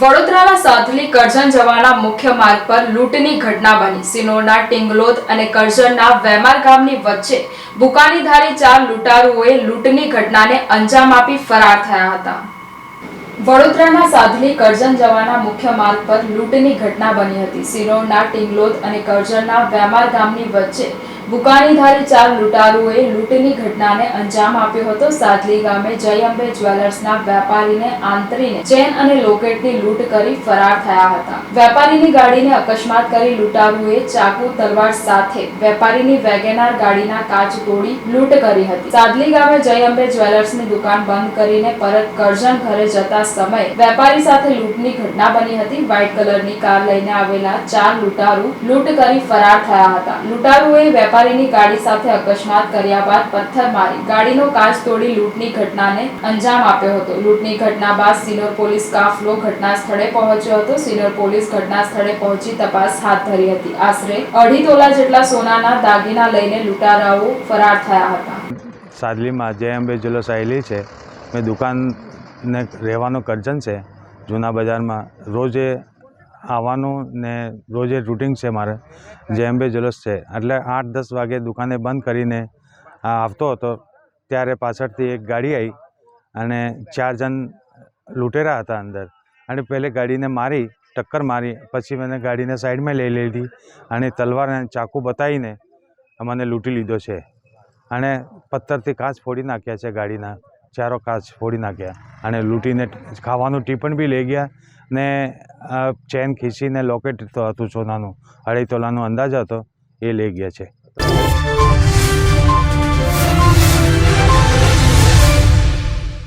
વડોદરાના સાધલી કરજણ જવાના મુખ્ય માર્ગ પર લૂંટની ઘટના બની. સિનોરના ટિંગલોદ અને કરજણના વેમાર ગામની વચ્ચે બુકાનીધારી ચાર લૂંટારુઓએ લૂંટની ઘટનાને અંજામ આપી ફરાર થયા હતા. વડોદરાના સાધલી કરજણ જવાના મુખ્ય માર્ગ પર લૂંટની ઘટના બની હતી. સિનોરના ટિંગલોદ અને કરજણના વેમાર ગામની વચ્ચે બુકાનીધારી ચાર લૂંટારુઓએ લૂંટની ઘટનાને અંજામ આપ્યો હતો. સાદલી ગામે જય અંબે જ્વેલર્સના વેપારીને આંતરીને ચેન અને લોકેટની લૂંટ કરી ફરાર થયા હતા. વેપારીની ગાડીને અકસ્માત કરી લૂંટારુઓએ ચાકુ તલવાર સાથે વેપારીની વેગેનાર ગાડીના કાચ તોડી લૂંટ કરી હતી. સાદલી ગામે જય અંબે જ્વેલર્સની દુકાન બંધ કરીને પરત કરજણ ઘરે જતા સમયે વેપારી સાથે લૂંટની ઘટના બની હતી. વ્હાઇટ કલરની કાર લઈને આવેલા ચાર લૂંટારુ લૂંટ કરી ફરાર થયા હતા. લૂંટારુએ વેપારીની ગાડી સાથે અકસ્માત કર્યા બાદ પથ્થર મારી ગાડીનો કાચ તોડી લૂંટની ઘટનાને અંજામ આપ્યો હતો. લૂંટની ઘટના બાદ સિનોર પોલીસ કાફલો ઘટના સ્થળે પહોંચ્યો હતો. સિનોર પોલીસ ઘટના સ્થળે પહોંચી તપાસ હાથ ધરી હતી. આશરે અઢી તોલા જેટલા સોનાના દાગીના લઈને લૂંટારાઓ ફરાર થયા હતા. સાદલીમાં જય અંબે જ્વેલર્સ આવેલી છે. મેં દુકાનને રહેવાનું કરજન છે. જૂના બજારમાં રોજે આવવાનું ને રોજે રૂટિન છે મારે જેમ બે જલસ છે. એટલે આઠ દસ વાગે દુકાને બંધ કરીને આવતો હતો, ત્યારે પાછળથી એક ગાડી આવી અને ચાર જણ લૂંટેરા હતા અંદર. અને પહેલે ગાડીને મારી, ટક્કર મારી, પછી મને ગાડીને સાઈડમાં લઈ લીધી અને તલવાર અને ચાકુ બતાવીને મને લૂંટી લીધો છે. અને પથ્થરથી કાચ ફોડી નાખ્યા છે ગાડીના, ચારો કાચ ફોડી નાખ્યા અને લૂંટીને ખાવાનું ટીપણ બી લઈ ગયા ને આ ચેન ખીચીને લોકેટ તો હતું સોનાનું. અઢી તોલાનો અંદાજ હતો, એ લઈ ગયા છે.